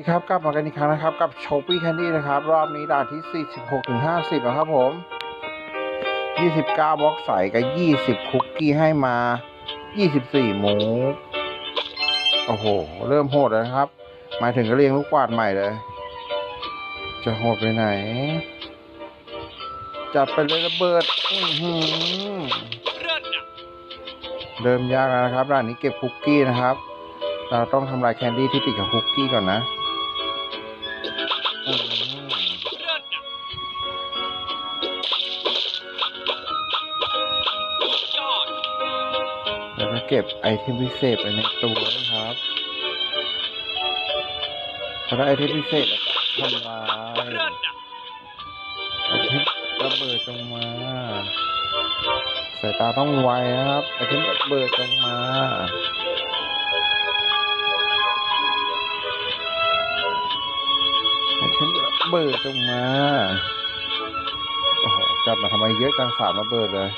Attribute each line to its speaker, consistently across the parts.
Speaker 1: นี่ครับกลับมากันอีกครั้งนะครับ กับโชปี้แคนดี้นะครับ รอบนี้ด่านที่ 46ถึง50 นะครับผม 29 บล็อกใสกับ 20 คุกกี้ให้มา 24 หมู โอ้โห เริ่มโหดแล้วครับหมายถึงก็เรียงลูกกวาดใหม่เลย จะโหดไปไหน จัดไปเลยระเบิด
Speaker 2: เลิศอะ
Speaker 1: เริ่มยากแล้วนะครับด่านนี้เก็บคุกกี้นะครับ เราต้องทำลายแคนดี้ที่ติดกับคุกกี้ก่อนนะ
Speaker 2: เก็
Speaker 1: บไอเทมพิเศษไปในตัวนะครับพอได้ไอเทมพิเศษแล้วก็ทำลายไอเทมระเบิดลงมาสายตาต้องไวนะครับไอเทมระเบิดลงมาไอเทมระเบิดลงมาโอ้โหจับมาทำไมเยอะจังสามระเบิดเลย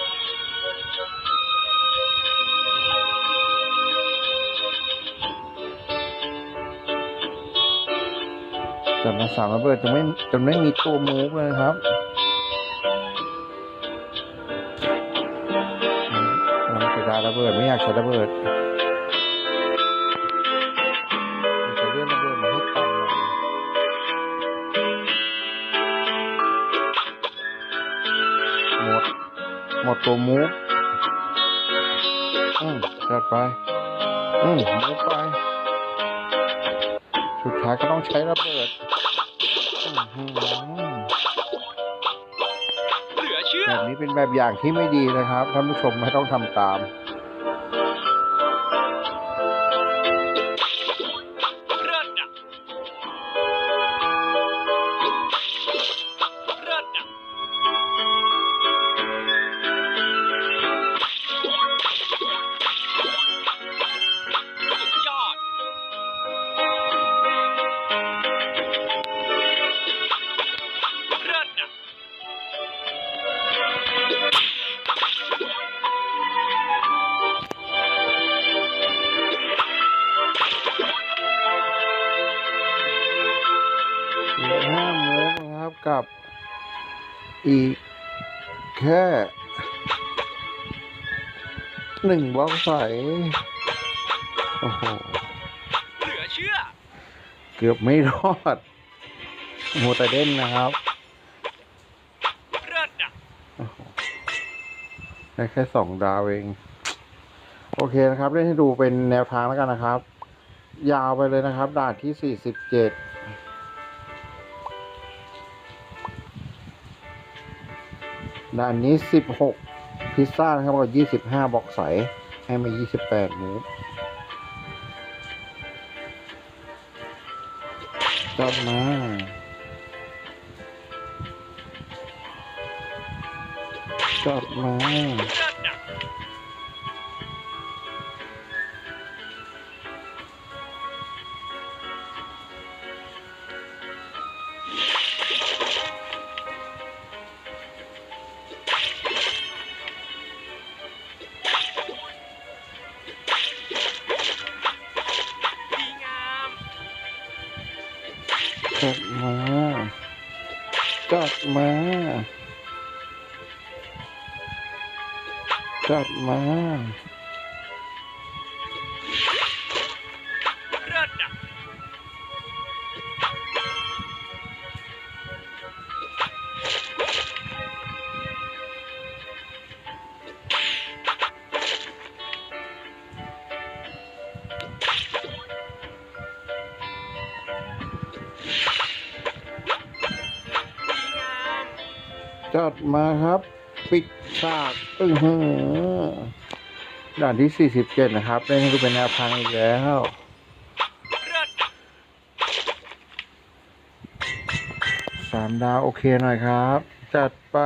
Speaker 1: จับมาสามระเบิดจนไม่จนไม่มีตัวมูฟเลยครับเราเสียดายระเบิดไม่อยากใช้ระเบิดจะเลื่อนระเบิดมาให้ต่ำหน่อยหมดหมดตัวมูฟอืมจัดไป อืมมูฟไป สุดท้ายก็ต้องใช้ระเบิด
Speaker 2: เหลือเชื่อ
Speaker 1: แบบนี้เป็นแบบอย่างที่ไม่ดีนะครับท่านผู้ชมไม่ต้องทำตาม
Speaker 2: อี
Speaker 1: กแค่หนึ่งบล็อกใสโอ้โห
Speaker 2: เหลือเชื่อ
Speaker 1: เกือบไม่รอดโมต่เด่นนะครับ
Speaker 2: เลิศอะ
Speaker 1: ได้แค่สองดาวเอง โอเคนะครับ เล่นให้ดูเป็นแนวทางแล้วกันนะครับ ยาวไปเลยนะครับด่านที่สี่สิบเจ็ด ด้านนี้สิบหกพิซซ่านะครับกับยี่สิบห้าบอกใส ให้มายี่สิบแปดหมูจัดมาจัดมา
Speaker 2: มา
Speaker 1: จัดมา จัดมาครับ ปิดฉากอือหือด่านที่สี่สิบเจ็ดนะครับเล่นให้ดูเป็นแนวทางอีกแล้วสามดาวโอเคหน่อยครับ จัดไป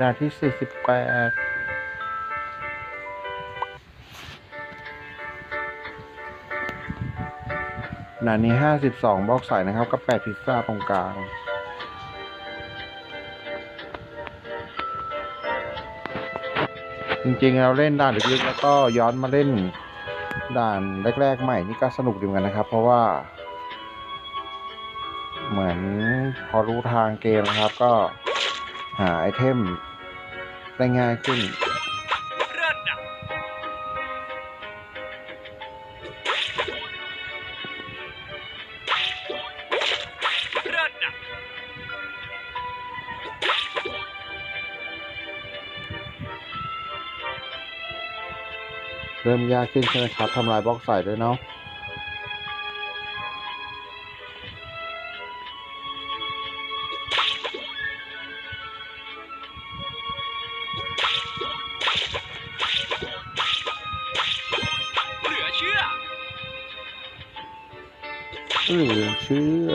Speaker 1: ด่านที่สี่สิบแปดด่านนี้ห้าสิบสองบล็อกใส่นะครับ กับแปดพิซซ่าตรงกลาง จริงๆเราเล่นด่านลึกๆแล้วก็ย้อนมาเล่นด่านแรกๆใหม่นี่ก็สนุกดีเหมือนกันนะครับ เพราะว่า เหมือนพอรู้ทางเกมนะครับ ก็หาไอเทมได้ง่ายขึ้น ริ่มยากขึ้นใช่ไหมครับทำลายบล็อกใส่ด้วยเนาะ
Speaker 2: เหลือเชื่อ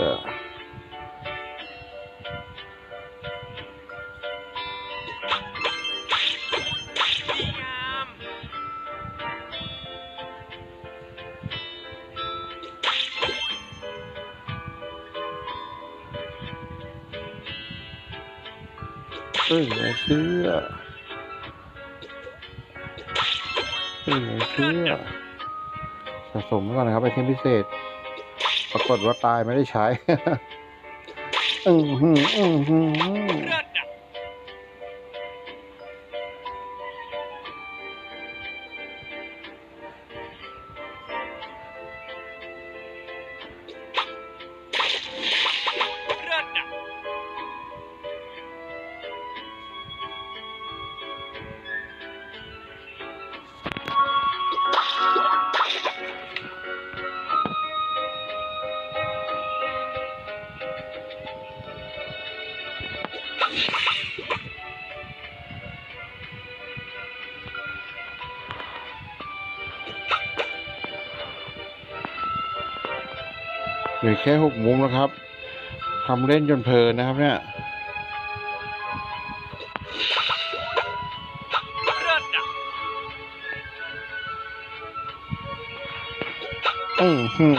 Speaker 1: เฮ้ยไอเชื่อเฮ้ยไอเชื่อสะสมไว้ก่อนนะครับไอเทมพิเศษ ปรากฏว่าตายไม่ได้ใช้ อือหืออือหือ
Speaker 2: เลือ
Speaker 1: แค่หกมุมแล้วครับทำเล่นจนเพลินนะครับเนี่ย
Speaker 2: เลิศอะ
Speaker 1: อือหือ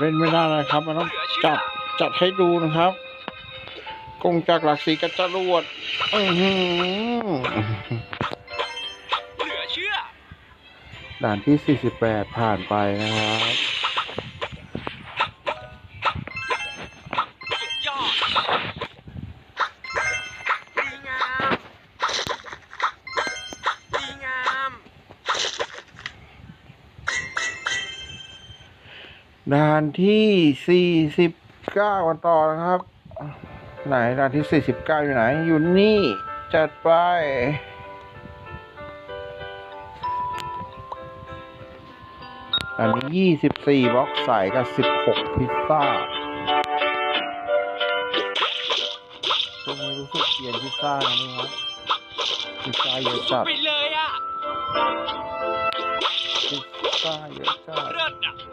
Speaker 1: เล่นไม่ได้นะครับ มันต้อง
Speaker 2: เหลือเชื่อ
Speaker 1: จัดจัดให้ดูนะครับกงจากหลักสีกับจรวดอือหือ
Speaker 2: เหลือเชื่อ
Speaker 1: ด่านที่ 48 ผ่านไปนะครับานที่ 49 กันต่อนะครับ ไหนด่านที่ 49 อยู่ไหน อยู่นี่ จัดไป อันนี้ 24 บล็อกใส่กับ 16 พิซซ่าช่วงนี้รู้สึกเปลี่ยนพิซซ่าแล้วนี่ครับ พิซซ่าเยอะจัด
Speaker 2: ไปเลยอะ
Speaker 1: พิซซ่าเยอะจัด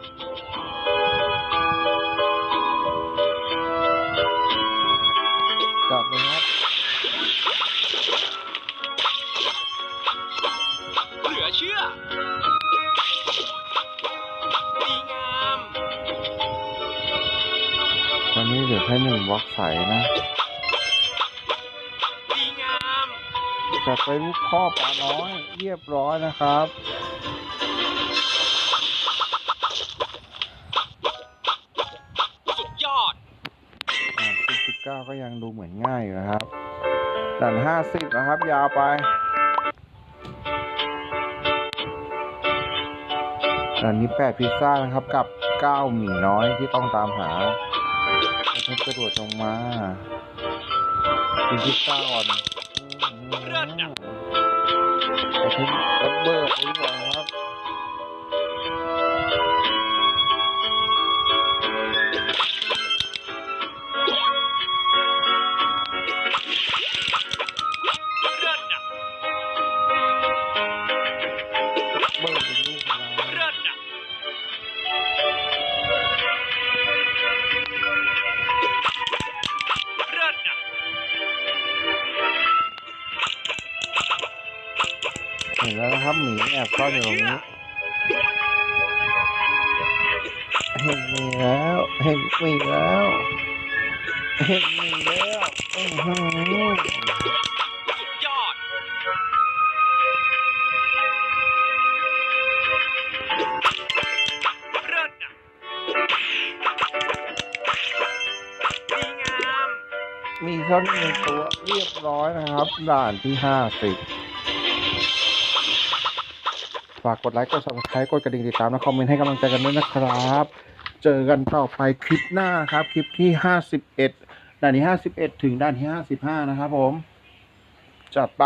Speaker 2: อ
Speaker 1: นนี้เหลือแค่หนึ่งบล็อกใสนะ
Speaker 2: ดีงาม
Speaker 1: จัดไปลูกพ่อปลาน้อย เรียบร้อยนะครับ
Speaker 2: สุดยอด
Speaker 1: ด่าน49ก็ยังดูเหมือนง่ายอยู่นะครับด่าน50นะครับ ยาวไปด่านนี้8พิซซ่านะครับกับ9หมี่น้อยที่ต้องตามหาไอเทมกระโดดลงมากินพิซซ่าก่อนอืมไอเทมระเบิดไปก่อน นแล้วนะครับหมีแอบซ่อนอยู่ตรงนี้เห็นหมีแล้วเห็นหมีแล้วเห็นหมีแล้วอือหือ
Speaker 2: สุดยอด เลิศอะ
Speaker 1: มีท่อนหนึ่งตัวเรียบร้อยนะครับ ด่านที่ห้าสิบฝากกดไลค์ กด subscribe กดกระดิ่งติดตาม และคอมเมนต์ให้กำลังใจกันด้วยนะครับ เจอกันต่อไปคลิปหน้าครับ คลิปที่ห้าสิบเอ็ดด่านที่ห้าสิบเอ็ดถึงด่านที่ห้าสิบห้านะครับผม จัดไป